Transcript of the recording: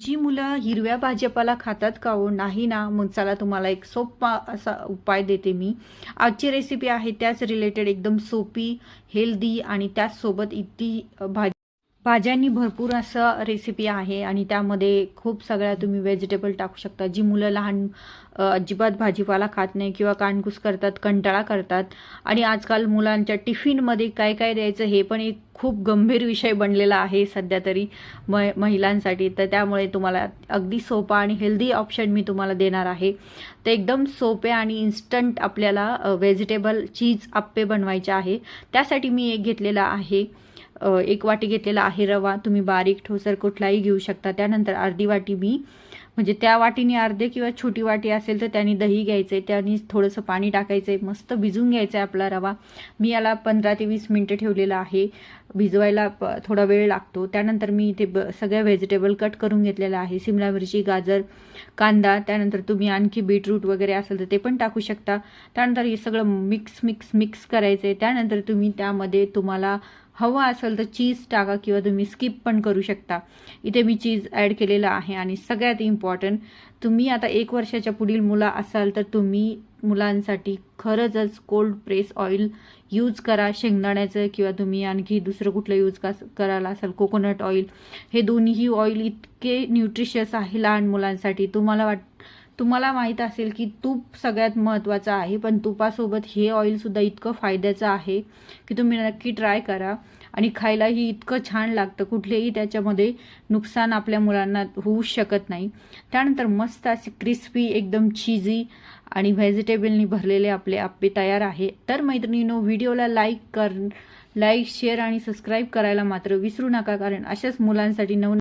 जी मुलं हिरव्या भाजीपाला खातात का हो? नाही ना. मग चला तुम्हाला एक सोपा असा उपाय देते मी. आजची रेसिपी आहे त्याच रिलेटेड एकदम सोपी हेल्दी आणि त्याचसोबत इतकी भाजी भाज्यांनी भरपूर असं रेसिपी आहे आणि त्यामध्ये खूप सगळ्या तुम्ही व्हेजिटेबल टाकू शकता. जी मुलं लहान अजिबात भाजीपाला खात नाही किंवा कानकुस करतात कंटाळा करतात. आणि आजकाल मुलांच्या टिफिनमध्ये काय काय द्यायचं हे पण एक खूप गंभीर विषय बनलेला आहे सध्या तरी म महिलांसाठी. तर त्यामुळे तुम्हाला अगदी सोपा आणि हेल्दी ऑप्शन मी तुम्हाला देणार आहे. ते एकदम सोपे आणि इन्स्टंट आपल्याला व्हेजिटेबल चीज आप्पे बनवायचे आहे. त्यासाठी मी एक घेतलेला आहे. एक वाटी घेतलेला आहे रवा. तुम्ही बारीक ठोसर कुठलाही घेऊ शकता. त्यानंतर अर्धी वाटी मी म्हणजे त्या वाटीने अर्धे किंवा छोटी वाटी असेल तर त्याने दही घ्यायचं आहे त्याने थोडंसं पाणी टाकायचं आहे मस्त भिजून घ्यायचं आहे आपला रवा. मी याला पंधरा ते वीस मिनटं ठेवलेला आहे. भिजवायला प थोडा वेळ लागतो. त्यानंतर मी इथे ब सगळ्या व्हेजिटेबल कट करून घेतलेलं आहे. सिमला मिरची गाजर कांदा. त्यानंतर तुम्ही आणखी बीटरूट वगैरे असेल तर ते पण टाकू शकता. त्यानंतर हे सगळं मिक्स मिक्स मिक्स करायचं आहे त्यानंतर तुम्ही त्यामध्ये तुम्हाला हवं असेल तर चीज टाका किंवा तुम्ही स्किप पण करू शकता. इथे मी चीज ॲड केलेलं आहे आणि सगळ्यात इम्पॉर्टंट तुम्ही आता एक वर्षाच्या पुढील मुलं असाल तर तुम्ही मुलांसाठी खरंच कोल्ड प्रेस ऑइल यूज करा. शेंगदाण्याचं किंवा तुम्ही आणखी दुसरं कुठलं यूज का करायला असाल कोकोनट ऑइल हे दोन्हीही ऑइल इतके न्यूट्रिशियस आहे लहान मुलांसाठी. तुम्हाला वाट तुम्हाला माहीत असेल की तूप सगळ्यात महत्त्वाचं आहे पण तुपासोबत हे ऑइलसुद्धा इतकं फायद्याचं आहे की तुम्ही नक्की ट्राय करा. आणि खायलाही इतकं छान लागतं कुठलेही त्याच्यामध्ये नुकसान आपल्या मुलांना होऊ शकत नाही. त्यानंतर मस्त असे क्रिस्पी एकदम चीजी आणि व्हेजिटेबलनी भरलेले आपले आप्पे तयार आहे. तर मैत्रिणीनो व्हिडिओला लाईक कर लाईक शेअर आणि सबस्क्राईब करायला मात्र विसरू नका कारण अशाच मुलांसाठी नव